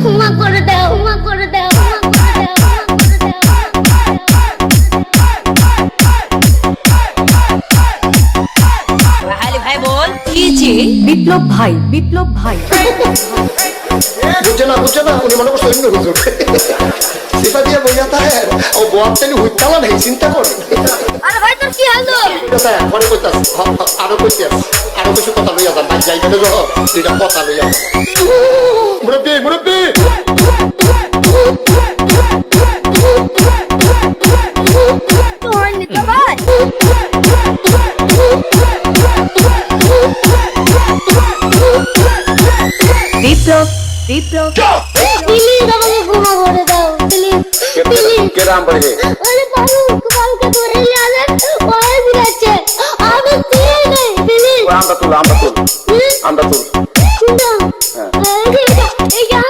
ক্ষমা করে যে বিপ্লব ভাই বিপ্লব ভাই। বুঝে না বুঝে না উনি মনে করছে অন্য হুজুর। সেটা দিয়ে বইয়া তাই ও বোয়ার তেলি হুইতালা নেই চিন্তা কর। আরে ভাই তোর কি হলো? কথা পরে কইতাস আরও কইতাস আরও কিছু কথা লইয়া যান বাদ যাইতে তো দুইটা কথা লইয়া মুরব্বি মুরব্বি! বিপ্লব বিপ্লব প্লিজ আমাকে ক্ষমা করে দাও প্লিজ প্লিজ কেরাম বলে ওরে বাবু কালকে ধরে নিয়ে আসেন ওরে দিলাচ্ছে আমি দিয়ে নেই প্লিজ আমরা তুল আমরা তুল আমরা তুল এই জাম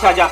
下家。